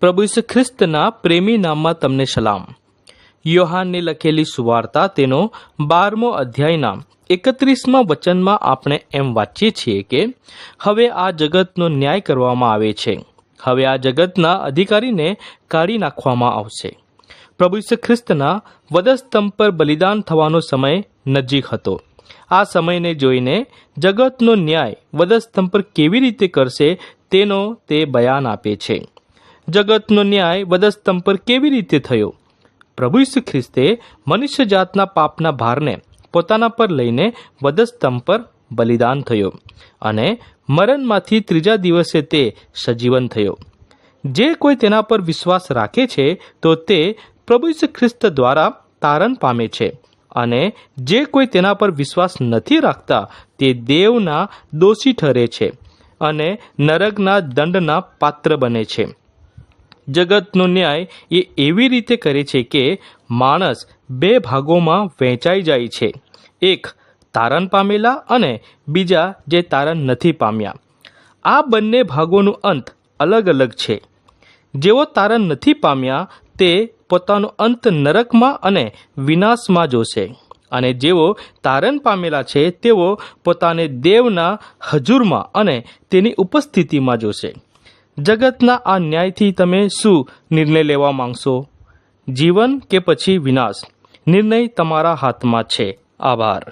પ્રભુ ઈસુ ખ્રિસ્તના પ્રેમી નામમાં તમને સલામ. યોહાનની લખેલી સુવાર્તા તેનો બારમો અધ્યાયના એકત્રીસમાં વચનમાં આપણે એમ વાંચીએ છીએ કે, હવે આ જગતનો ન્યાય કરવામાં આવે છે. હવે આ જગતના અધિકારીને કાઢી નાખવામાં આવશે. પ્રભુ ઈસુ ખ્રિસ્તના વધસ્તંભ પર બલિદાન થવાનો સમય નજીક હતો. આ સમયને જોઈને જગતનો ન્યાય વધસ્તંભ પર કેવી રીતે કરશે તેનો તે બયાન આપે છે. જગતનો ન્યાય વધસ્તંભ પર કેવી રીતે થયો? પ્રભુ ઈસુ ખ્રિસ્તે મનુષ્ય જાતના પાપના ભારને પોતાના પર લઈને વધસ્તંભ પર બલિદાન થયો અને મરણમાંથી ત્રીજા દિવસે તે સજીવન થયો. જે કોઈ તેના પર વિશ્વાસ રાખે છે, તો તે પ્રભુ ઈસુ ખ્રિસ્ત દ્વારા તારણ પામે છે અને જે કોઈ તેના પર વિશ્વાસ નથી રાખતા, તે દેવના દોષી ઠરે છે અને નરકના દંડના પાત્ર બને છે. જગતનો ન્યાય એ એવી રીતે કરે છે કે માણસ બે ભાગોમાં વહેંચાઈ જાય છે. એક તારણ પામેલા અને બીજા જે તારણ નથી પામ્યા. આ બંને ભાગોનું અંત અલગ અલગ છે. જેઓ તારણ નથી પામ્યા, તે પોતાનો અંત નરકમાં અને વિનાશમાં જોશે. અને જેઓ તારણ પામેલા છે, તેઓ પોતાને દેવના હજુરમાં અને તેની ઉપસ્થિતિમાં જોશે. જગતના આ ન્યાયથી તમે શું નિર્ણય લેવા માંગશો? જીવન કે પછી વિનાશ? નિર્ણય તમારા હાથમાં છે. આભાર.